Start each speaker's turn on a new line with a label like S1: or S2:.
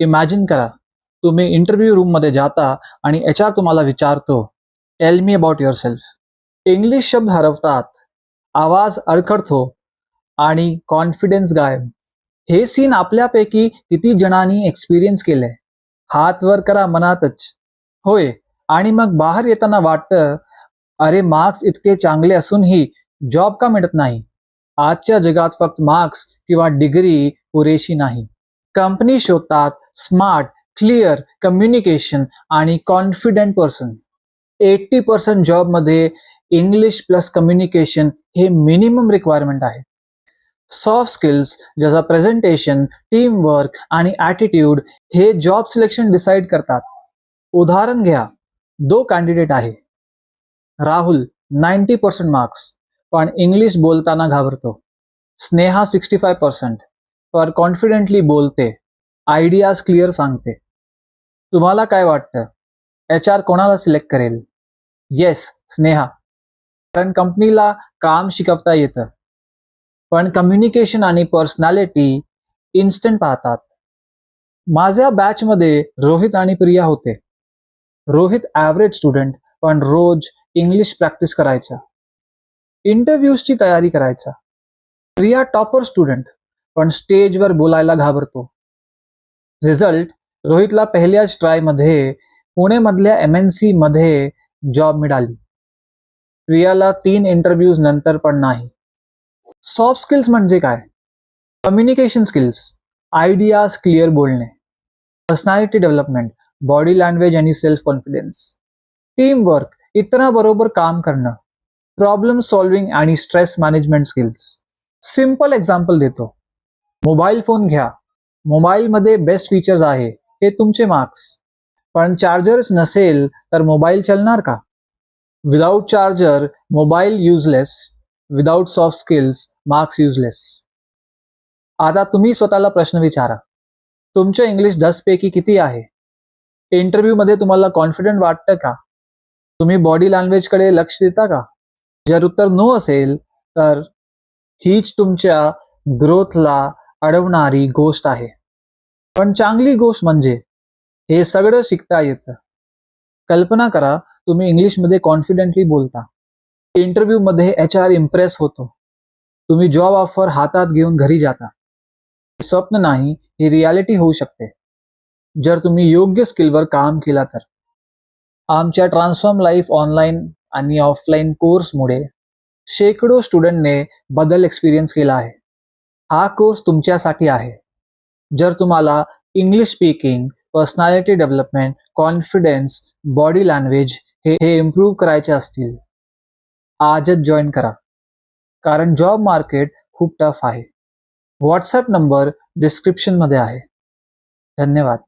S1: Imagine करा. तुम्ही interview रूममध्ये जाता आणि एच आर तुम्हाला विचारतो tell me about yourself English शब्द हरवतात. आवाज अडखडतो आणि कॉन्फिडन्स गायब. हे सीन आपल्यापैकी किती जणांनी एक्सपिरियन्स केलंय? हात वर करा मनातच. होय आणि मग बाहेर येताना वाटतं अरे मार्क्स इतके चांगले असूनही जॉब का मिळत नाही? आजच्या जगात फक्त मार्क्स किंवा डिग्री पुरेशी नाही. कंपनी शोधतात स्मार्ट क्लिअर कम्युनिकेशन आणि कॉन्फिडंट पर्सन. एट्टी पर्सेंट जॉबमध्ये इंग्लिश प्लस कम्युनिकेशन हे मिनिमम रिक्वायरमेंट आहे. सॉफ्ट स्किल्स जसं प्रेझेंटेशन टीमवर्क आणि ॲटिट्यूड हे जॉब सिलेक्शन डिसाईड करतात. उदाहरण घ्या दो कॅन्डिडेट आहे. राहुल नाईन्टी पर्सेंट मार्क्स पण इंग्लिश बोलताना घाबरतो. Sneha sixty five percent. पर कॉन्फिडेंटली बोलते. आयडियाज क्लिअर सांगते. तुम्हाला काय वाटतं? एच आर कोणाला सिलेक्ट करेल? येस स्नेहा. कारण कंपनीला काम शिकवता येतं. पण कम्युनिकेशन आणि पर्सनॅलिटी इन्स्टंट पाहतात. माझ्या बॅचमध्ये रोहित आणि प्रिया होते. रोहित ॲव्हरेज स्टुडंट पण रोज इंग्लिश प्रॅक्टिस करायचा. इंटरव्ह्यूजची तयारी करायचा. प्रिया टॉपर स्टुडंट पण स्टेजवर बोलायला घाबरतो. रिझल्ट रोहितला पहिल्याच ट्रायमध्ये पुणेमधल्या एम एन सी मध्ये जॉब मिळाली. प्रियाला तीन इंटरव्ह्यूज नंतर पण नाही. सॉफ्ट स्किल्स म्हणजे काय? कम्युनिकेशन स्किल्स आयडियाज क्लिअर बोलणे. पर्सनॅलिटी डेव्हलपमेंट बॉडी लँग्वेज आणि सेल्फ कॉन्फिडन्स टीम वर्क इतरांबरोबर काम करणं. प्रॉब्लेम सॉल्विंग आणि stress management skills simple example देतो. मोबाईल फोन घ्या. मोबाईलमध्ये बेस्ट फीचर्स आहे. हे तुमचे मार्क्स पण चार्जरच नसेल तर मोबाईल चालणार का? Without charger mobile useless without soft skills marks useless आता तुम्ही स्वतःला प्रश्न विचारा. तुमचे इंग्लिश दसपैकी किती आहे? इंटरव्ह्यूमध्ये तुम्हाला कॉन्फिडंट वाटतं का? तुम्ही बॉडी लँग्वेजकडे लक्ष देता का? जर उत्तर नो असेल तर हीच तुमच्या ग्रोथला अडवणारी गोष्ट आहे. पण चांगली गोष्ट म्हणजे हे सगळं शिकता येतं. कल्पना करा तुम्ही इंग्लिशमध्ये कॉन्फिडेंटली बोलता. इंटरव्ह्यूमध्ये एच आर इम्प्रेस होतो. तुम्ही जॉब ऑफर हातात घेऊन घरी जाता. स्वप्न नाही ही रियालिटी होऊ शकते. जर तुम्ही योग्य स्किलवर काम केला तर. आमच्या ट्रान्सफॉर्म लाईफ ऑनलाईन आणि ऑफलाईन कोर्समुळे शेकडो स्टुडंटने बदल एक्सपिरियन्स केला आहे. हा कोर्स तुमच्यासाठी आहे. जर तुम्हाला English speaking personality development confidence body language हे हे इम्प्रूव्ह करायचे असतील आजच जॉईन करा. कारण जॉब मार्केट खूप टफ आहे. व्हॉट्सॲप नंबर डिस्क्रिप्शनमध्ये आहे. धन्यवाद.